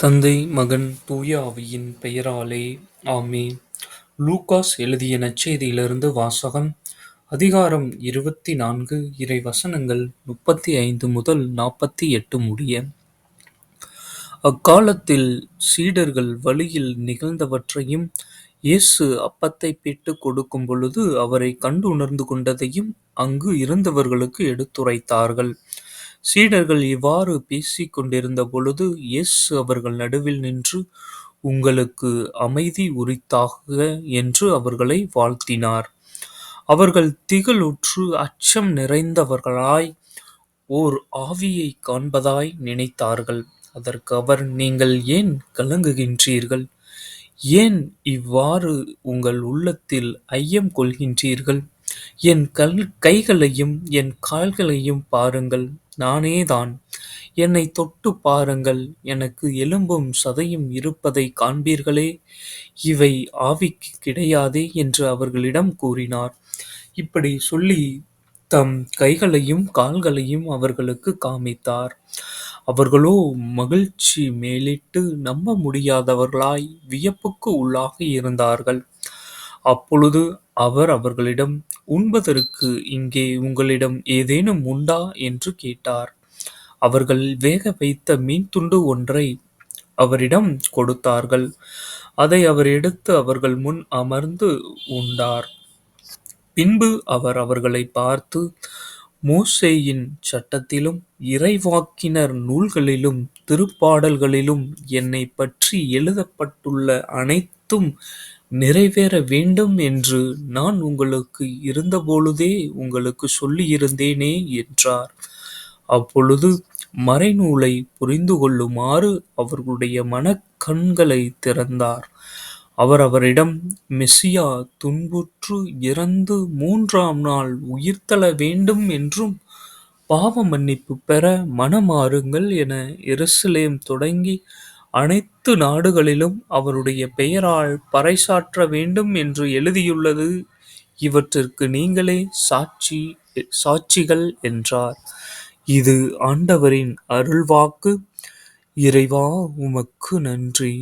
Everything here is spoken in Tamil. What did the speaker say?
தந்தை மகன் தூய ஆவியின் பெயராலே ஆமே லூகாஸ் எழுதிய நச்செய்தியிலிருந்து வாசகம் அதிகாரம் இருபத்தி நான்கு இறை வசனங்கள் முப்பத்தி ஐந்து முதல் நாற்பத்தி எட்டு முடிய. அக்காலத்தில் சீடர்கள் வழியில் நிகழ்ந்தவற்றையும் இயேசு அப்பத்தை பிட்டு கொடுக்கும் பொழுது அவரை கண்டு உணர்ந்து கொண்டதையும் அங்கு இருந்தவர்களுக்கு எடுத்துரைத்தார்கள். சீடர்கள் இவ்வாறு பேசிக் கொண்டிருந்த பொழுது இயேசு அவர்கள் நடுவில் நின்று உங்களுக்கு அமைதி உரித்தாக என்று அவர்களை வாழ்த்தினார். அவர்கள் திகிலுற்று அச்சம் நிறைந்தவர்களாய் ஓர் ஆவியைக் காண்பதாய் நினைத்தார்கள். அதற்கு அவர் நீங்கள் ஏன் கலங்குகின்றீர்கள்? ஏன் இவ்வாறு உங்கள் உள்ளத்தில் ஐயம் கொள்கின்றீர்கள்? என் கைகளையும் என் கால்களையும் பாருங்கள் நானேதான். என்னைத் தொட்டுப் பாருங்கள் எனக்கு எலும்பும் சதையும் இருப்பதைக் காண்பீர்களே இவை ஆவிக்குக் கிடையாதே என்று அவர்களிடம் கூறினார். இப்படிச் சொல்லித் தம் கைகளையும் கால்களையும் அவர்களுக்குக் காண்பித்தார். அவர்களோ மகிழ்ச்சி மேலிட்டு நம்ப முடியாதவர்களாய் வியப்புக்கு உள்ளாகி இருந்தார்கள். அப்பொழுது அவர் அவர்களிடம் உண்பதற்கு இங்கே உங்களிடம் ஏதேனும் உண்டா? என்று கேட்டார். அவர்கள் வேகவைத்த மீன் துண்டு ஒன்றை அவரிடம் கொடுத்தார்கள். அதை அவர் எடுத்து அவர்கள் முன் அமர்ந்து உண்டார். பின்பு அவர் அவர்களைப் பார்த்து மோசேயின் சட்டத்திலும் இறைவாக்கினர் நூல்களிலும் திருப்பாடல்களிலும் என்னை பற்றி எழுதப்பட்டுள்ள அனைத்தும் நிறைவேற வேண்டும் என்று நான் உங்களுக்கு இருந்தபொழுதே உங்களுக்குச் சொல்லியிருந்தேனே என்றார். அப்பொழுது மறைநூலைப் புரிந்துகொள்ளுமாறு அவர்களுடைய மனக்கண்களைத் திறந்தார். அவர் அவரிடம் மெசியா துன்புற்று இறந்து மூன்றாம் நாள் உயிர்த்தெழ வேண்டும் என்றும் பாவ மன்னிப்புப் பெற மனமாறுங்கள் என எருசலேம் தொடங்கி அனைத்து நாடுகளிலும் அவருடைய பெயரால் பறைசாற்ற வேண்டும் என்று எழுதியுள்ளது இவற்றிற்கு நீங்களே சாட்சி சாட்சிகள் என்றார். இது ஆண்டவரின் அருள்வாக்கு. இறைவா உமக்கு நன்றி.